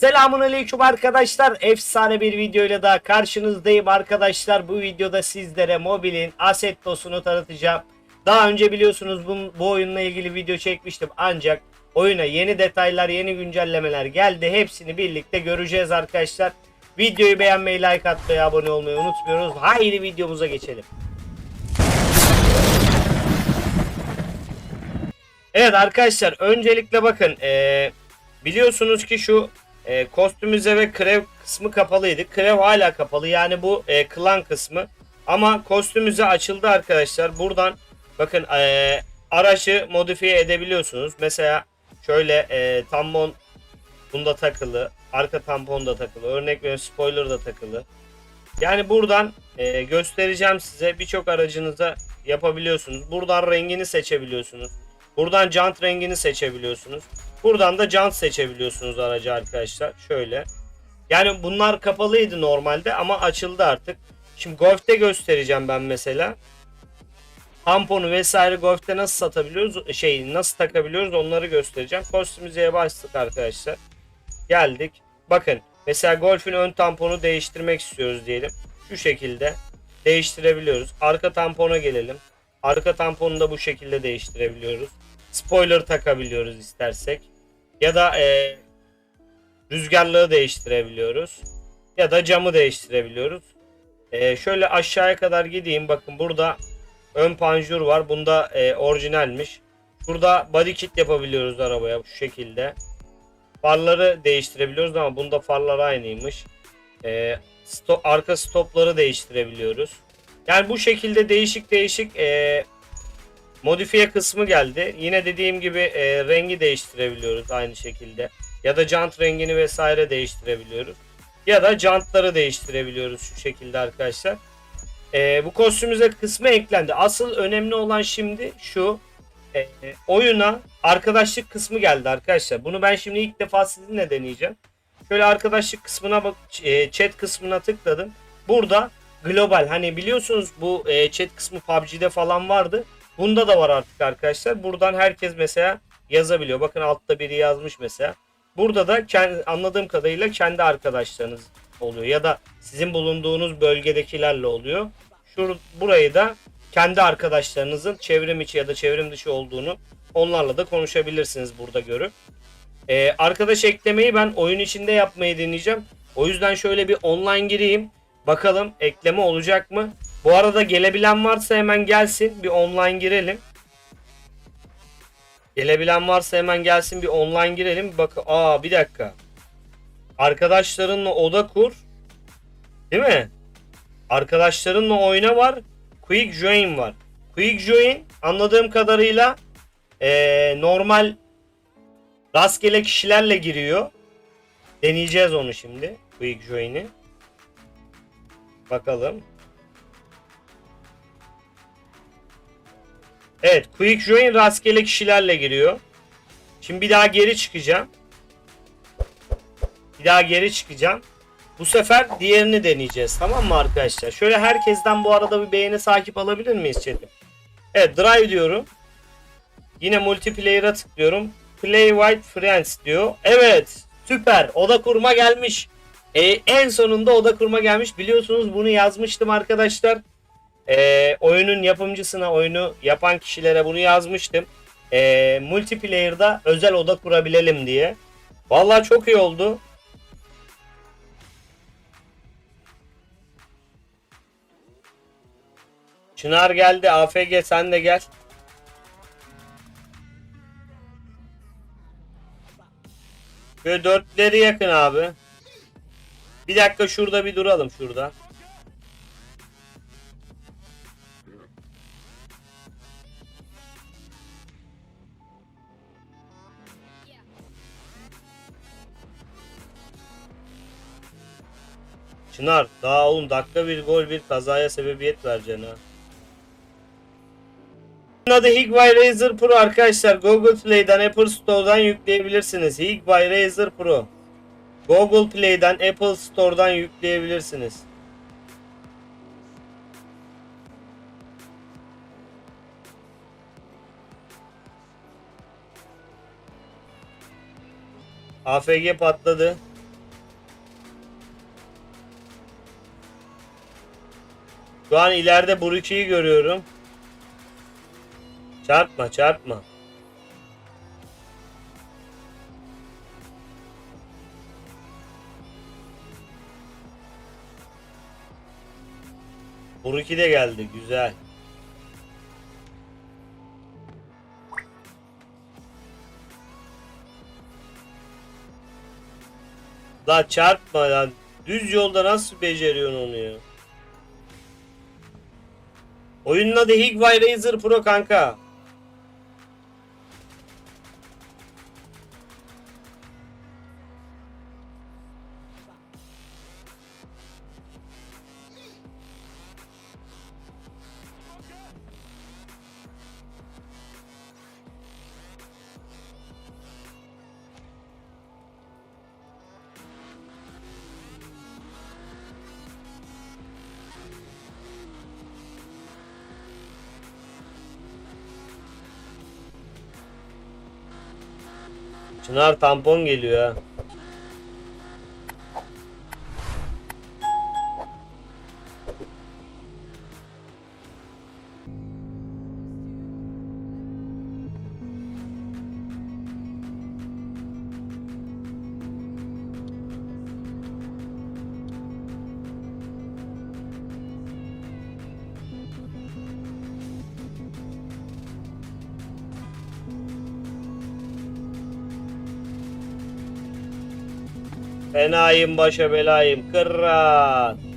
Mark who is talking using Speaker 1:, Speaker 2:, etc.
Speaker 1: Selamun aleyküm arkadaşlar. Efsane bir videoyla daha karşınızdayım arkadaşlar. Bu videoda sizlere mobilin Assettos'unu tanıtacağım. Daha önce biliyorsunuz bu, bu oyunla ilgili video çekmiştim. Ancak oyuna yeni detaylar, yeni güncellemeler geldi. Hepsini birlikte göreceğiz arkadaşlar. Videoyu beğenmeyi, like atmayı, abone olmayı unutmuyoruz. Haydi videomuza geçelim. Evet arkadaşlar öncelikle bakın eee, biliyorsunuz ki şu e, kostümüze ve krev kısmı kapalıydı. Krev hala kapalı yani bu e, klan kısmı. Ama kostümüze açıldı arkadaşlar. Buradan bakın e, aracı modifiye edebiliyorsunuz. Mesela şöyle e, tampon bunda takılı. Arka tampon da takılı. Örnek veriyorum spoiler da takılı. Yani buradan e, göstereceğim size birçok aracınıza yapabiliyorsunuz. Buradan rengini seçebiliyorsunuz. Buradan jant rengini seçebiliyorsunuz. Buradan da jant seçebiliyorsunuz aracı arkadaşlar. Şöyle. Yani bunlar kapalıydı normalde ama açıldı artık. Şimdi Golf'te göstereceğim ben mesela. Tamponu vesaire Golf'te nasıl satabiliyoruz? Şey nasıl takabiliyoruz onları göstereceğim. Kostümüzeye bastık arkadaşlar. Geldik. Bakın mesela Golf'ün ön tamponu değiştirmek istiyoruz diyelim. Şu şekilde değiştirebiliyoruz. Arka tampona gelelim. Arka tamponu da bu şekilde değiştirebiliyoruz. Spoiler takabiliyoruz istersek. Ya da e, rüzgarlığı değiştirebiliyoruz. Ya da camı değiştirebiliyoruz. E, şöyle aşağıya kadar gideyim. Bakın burada ön panjur var. Bunda e, orijinalmiş. Burada body kit yapabiliyoruz arabaya şu şekilde. Farları değiştirebiliyoruz ama bunda farlar aynıymış. E, sto- arka stopları değiştirebiliyoruz. Yani bu şekilde değişik değişik e, modifiye kısmı geldi. Yine dediğim gibi e, rengi değiştirebiliyoruz aynı şekilde. Ya da jant rengini vesaire değiştirebiliyoruz. Ya da jantları değiştirebiliyoruz şu şekilde arkadaşlar. E, bu kostümüze kısmı eklendi. Asıl önemli olan şimdi şu. e, oyuna arkadaşlık kısmı geldi arkadaşlar. Bunu ben şimdi ilk defa sizinle deneyeceğim. Şöyle arkadaşlık kısmına bak, e, chat kısmına tıkladım. Burada global hani biliyorsunuz bu e, chat kısmı PUBG'de falan vardı. Bunda da var artık arkadaşlar. Buradan herkes mesela yazabiliyor. Bakın altta biri yazmış mesela. Burada da kendi, anladığım kadarıyla kendi arkadaşlarınız oluyor ya da sizin bulunduğunuz bölgedekilerle oluyor. Şu burayı da kendi arkadaşlarınızın çevrim içi ya da çevrim dışı olduğunu onlarla da konuşabilirsiniz burada görüp. Ee, arkadaş eklemeyi ben oyun içinde yapmayı deneyeceğim. O yüzden şöyle bir online gireyim. Bakalım ekleme olacak mı? Bu arada gelebilen varsa hemen gelsin. Bir online girelim. Gelebilen varsa hemen gelsin bir online girelim. Bak aa bir dakika. Arkadaşlarınla oda kur. Değil mi? Arkadaşlarınla oyna var. Quick join var. Quick join anladığım kadarıyla eee, normal rastgele kişilerle giriyor. Deneyeceğiz onu şimdi. Quick join'i. Bakalım. Evet, Quick Join rastgele kişilerle giriyor. Şimdi bir daha geri çıkacağım. Bir daha geri çıkacağım. Bu sefer diğerini deneyeceğiz. Tamam mı arkadaşlar? Şöyle herkesten bu arada bir beğeni takip alabilir miyiz chat'im? Evet, Drive diyorum. Yine multiplayer'a tıklıyorum. Play White Friends diyor. Evet, süper. Oda kurma gelmiş. Ee, en sonunda oda kurma gelmiş. Biliyorsunuz bunu yazmıştım arkadaşlar. Ee, oyunun yapımcısına, oyunu yapan kişilere bunu yazmıştım. Ee, multiplayer'da özel oda kurabilelim diye. Vallahi çok iyi oldu. Çınar geldi. AFG sen de gel. Böyle dörtleri yakın abi. Bir dakika şurada bir duralım şurada. Çınar daha oğlum dakika bir gol bir kazaya sebebiyet vereceksin ha. Adı Higby Razer Pro arkadaşlar. Google Play'den Apple Store'dan yükleyebilirsiniz. Higby Razer Pro. Google Play'den, Apple Store'dan yükleyebilirsiniz. AFG patladı. Şu an ileride Buruki'yi görüyorum. Çarpma çarpma. Buruki de geldi güzel. La çarpma lan. Düz yolda nasıl beceriyorsun onu ya? Oyunun adı Higway Razer Pro kanka. Çınar tampon geliyor ha. Fenayım başa belayım kırrat.